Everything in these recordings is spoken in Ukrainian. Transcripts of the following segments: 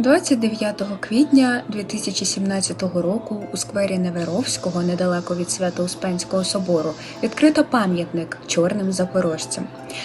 29 квітня 2017 року у сквері Неверовського, недалеко від Свято-Успенського собору, відкрито пам'ятник чорним запорожцям.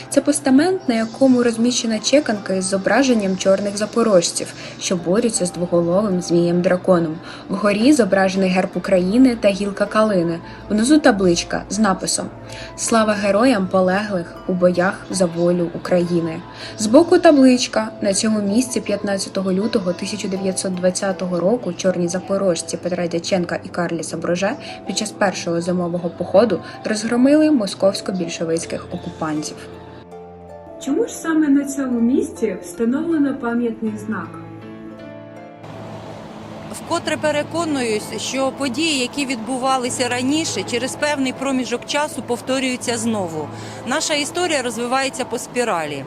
Це постамент, на якому розміщена чеканка із зображенням чорних запорожців, що борються з двоголовим змієм драконом. Вгорі зображений герб України та гілка калини. Внизу табличка з написом Слава героям полеглих у боях за волю України. Збоку табличка на цьому місці 15 лютого 1920 року чорні запорожці Петра Дяченка і Карліса Броже під час першого зимового походу розгромили московсько-більшовицьких окупантів. Чому ж саме на цьому місці встановлено пам'ятний знак? Вкотре переконуюсь, що події, які відбувалися раніше, через певний проміжок часу повторюються знову. Наша історія розвивається по спіралі.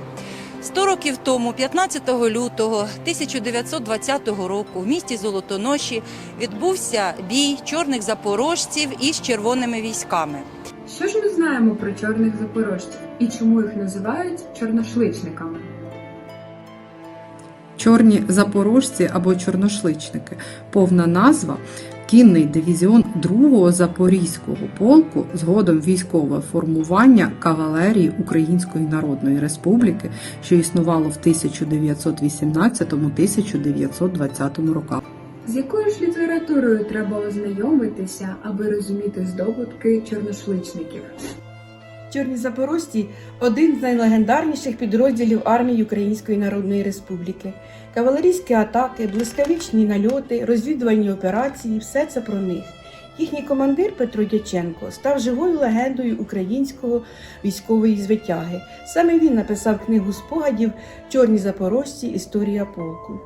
Сто років тому, 15 лютого 1920 року, в місті Золотоноші відбувся бій чорних запорожців із червоними військами. Що ж ми знаємо про чорних запорожців і чому їх називають чорношличниками? Чорні запорожці або чорношличники. Повна назва кінний дивізіон 2-го Запорізького полку, згодом військове формування кавалерії Української Народної Республіки, що існувало в 1918-1920 роках. З якою ж літературою треба ознайомитися, аби розуміти здобутки чорношличників? Чорні запорожці один з найлегендарніших підрозділів армії Української Народної Республіки. Кавалерійські атаки, блискавичні нальоти, розвідувальні операції все це про них. Їхній командир Петро Дяченко став живою легендою українського військової звитяги. Саме він написав книгу спогадів Чорні запорожці Історія полку.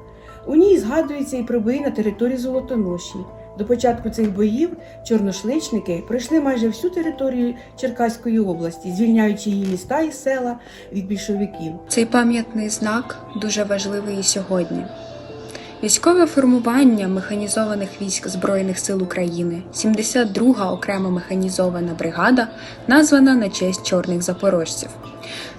У ній згадується і про на території Золотоноші. До початку цих боїв чорношличники пройшли майже всю територію Черкаської області, звільняючи її міста і села від більшовиків. Цей пам'ятний знак дуже важливий і сьогодні. Військове формування механізованих військ Збройних сил України, 72-га окрема механізована бригада, названа на честь чорних запорожців.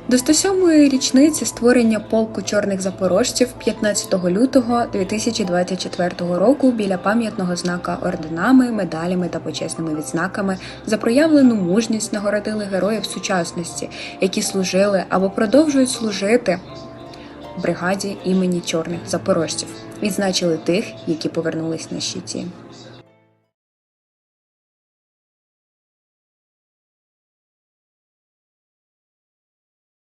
До 107-ї річниці створення полку чорних запорожців 15 лютого 2024 року біля пам'ятного знака орденами, медалями та почесними відзнаками за проявлену мужність нагородили героїв сучасності, які служили або продовжують служити бригаді імені чорних запорожців. Відзначили тих, які повернулись на щиті.